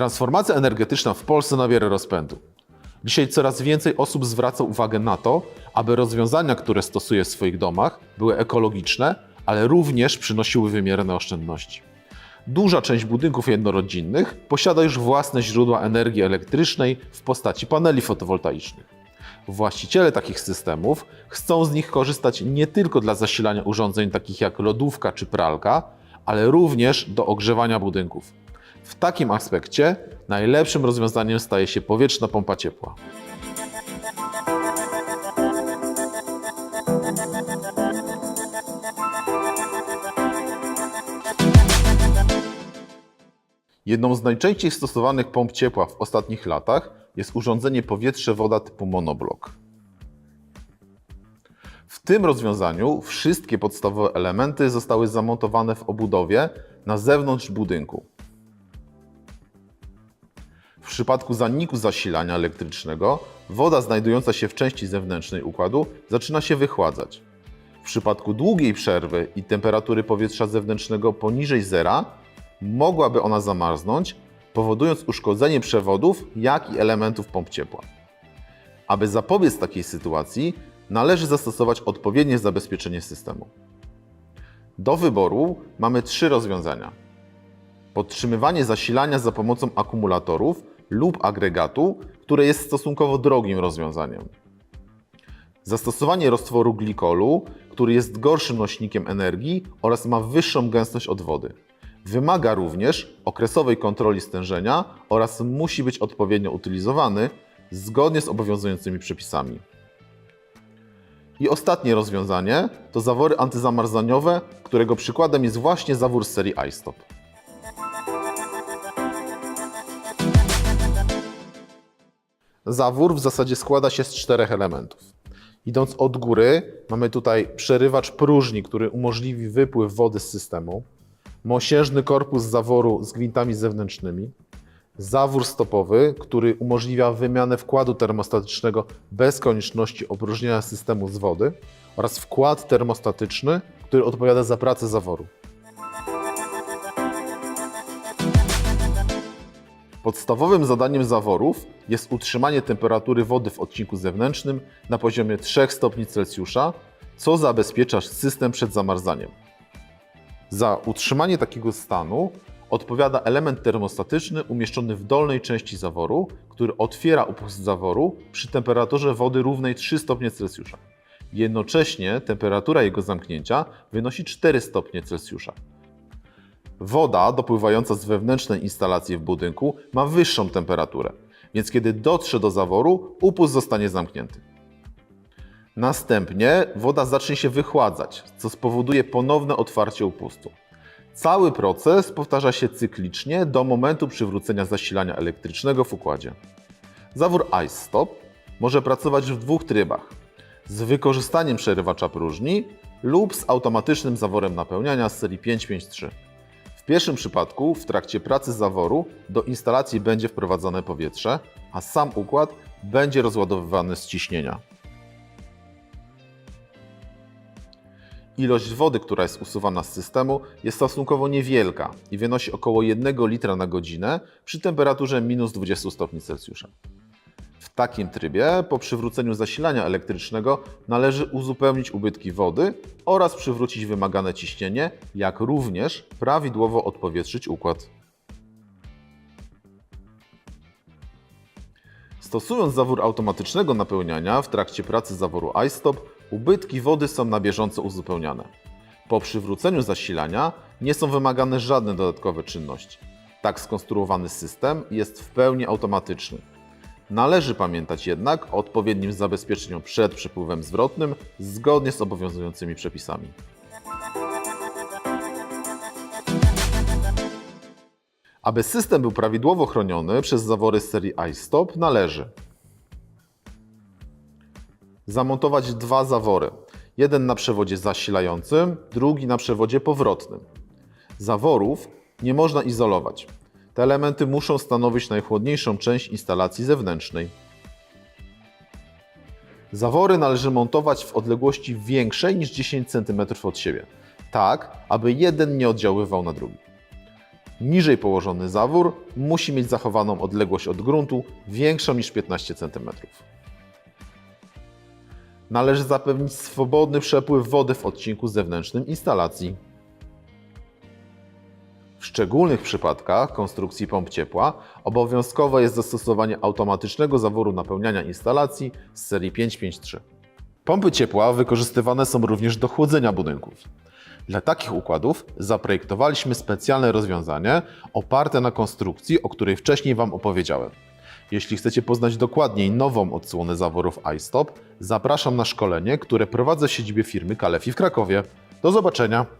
Transformacja energetyczna w Polsce nabiera rozpędu. Dzisiaj coraz więcej osób zwraca uwagę na to, aby rozwiązania, które stosuje w swoich domach, były ekologiczne, ale również przynosiły wymierne oszczędności. Duża część budynków jednorodzinnych posiada już własne źródła energii elektrycznej w postaci paneli fotowoltaicznych. Właściciele takich systemów chcą z nich korzystać nie tylko dla zasilania urządzeń takich jak lodówka czy pralka, ale również do ogrzewania budynków. W takim aspekcie najlepszym rozwiązaniem staje się powietrzna pompa ciepła. Jedną z najczęściej stosowanych pomp ciepła w ostatnich latach jest urządzenie powietrze-woda typu monoblok. W tym rozwiązaniu wszystkie podstawowe elementy zostały zamontowane w obudowie na zewnątrz budynku. W przypadku zaniku zasilania elektrycznego woda znajdująca się w części zewnętrznej układu zaczyna się wychładzać. W przypadku długiej przerwy i temperatury powietrza zewnętrznego poniżej zera mogłaby ona zamarznąć, powodując uszkodzenie przewodów, jak i elementów pomp ciepła. Aby zapobiec takiej sytuacji, należy zastosować odpowiednie zabezpieczenie systemu. Do wyboru mamy trzy rozwiązania: podtrzymywanie zasilania za pomocą akumulatorów lub agregatu, które jest stosunkowo drogim rozwiązaniem. Zastosowanie roztworu glikolu, który jest gorszym nośnikiem energii oraz ma wyższą gęstość od wody. Wymaga również okresowej kontroli stężenia oraz musi być odpowiednio utylizowany zgodnie z obowiązującymi przepisami. I ostatnie rozwiązanie to zawory antyzamarzaniowe, którego przykładem jest właśnie zawór z serii iStop. Zawór w zasadzie składa się z czterech elementów. Idąc od góry, mamy tutaj przerywacz próżni, który umożliwi wypływ wody z systemu, mosiężny korpus zaworu z gwintami zewnętrznymi, zawór stopowy, który umożliwia wymianę wkładu termostatycznego bez konieczności opróżnienia systemu z wody oraz wkład termostatyczny, który odpowiada za pracę zaworu. Podstawowym zadaniem zaworów jest utrzymanie temperatury wody w odcinku zewnętrznym na poziomie 3 stopni Celsjusza, co zabezpiecza system przed zamarzaniem. Za utrzymanie takiego stanu odpowiada element termostatyczny umieszczony w dolnej części zaworu, który otwiera upust zaworu przy temperaturze wody równej 3 stopnie Celsjusza. Jednocześnie temperatura jego zamknięcia wynosi 4 stopnie Celsjusza. Woda dopływająca z wewnętrznej instalacji w budynku ma wyższą temperaturę, więc kiedy dotrze do zaworu, upust zostanie zamknięty. Następnie woda zacznie się wychładzać, co spowoduje ponowne otwarcie upustu. Cały proces powtarza się cyklicznie do momentu przywrócenia zasilania elektrycznego w układzie. Zawór Ice Stop może pracować w dwóch trybach: z wykorzystaniem przerywacza próżni lub z automatycznym zaworem napełniania z serii 553. W pierwszym przypadku, w trakcie pracy zaworu, do instalacji będzie wprowadzane powietrze, a sam układ będzie rozładowywany z ciśnienia. Ilość wody, która jest usuwana z systemu, jest stosunkowo niewielka i wynosi około 1 litra na godzinę przy temperaturze minus 20 stopni Celsjusza. W takim trybie, po przywróceniu zasilania elektrycznego, należy uzupełnić ubytki wody oraz przywrócić wymagane ciśnienie, jak również prawidłowo odpowietrzyć układ. Stosując zawór automatycznego napełniania w trakcie pracy zaworu iStop, ubytki wody są na bieżąco uzupełniane. Po przywróceniu zasilania nie są wymagane żadne dodatkowe czynności. Tak skonstruowany system jest w pełni automatyczny. Należy pamiętać jednak o odpowiednim zabezpieczeniu przed przepływem zwrotnym zgodnie z obowiązującymi przepisami. Aby system był prawidłowo chroniony przez zawory z serii iStop należy zamontować dwa zawory. Jeden na przewodzie zasilającym, drugi na przewodzie powrotnym. Zaworów nie można izolować. Te elementy muszą stanowić najchłodniejszą część instalacji zewnętrznej. Zawory należy montować w odległości większej niż 10 cm od siebie, tak aby jeden nie oddziaływał na drugi. Niżej położony zawór musi mieć zachowaną odległość od gruntu większą niż 15 cm. Należy zapewnić swobodny przepływ wody w odcinku zewnętrznym instalacji. Szczególnych przypadkach konstrukcji pomp ciepła obowiązkowe jest zastosowanie automatycznego zaworu napełniania instalacji z serii 553. Pompy ciepła wykorzystywane są również do chłodzenia budynków. Dla takich układów zaprojektowaliśmy specjalne rozwiązanie oparte na konstrukcji, o której wcześniej Wam opowiedziałem. Jeśli chcecie poznać dokładniej nową odsłonę zaworów iStop, zapraszam na szkolenie, które prowadzę w siedzibie firmy Kalefi w Krakowie. Do zobaczenia!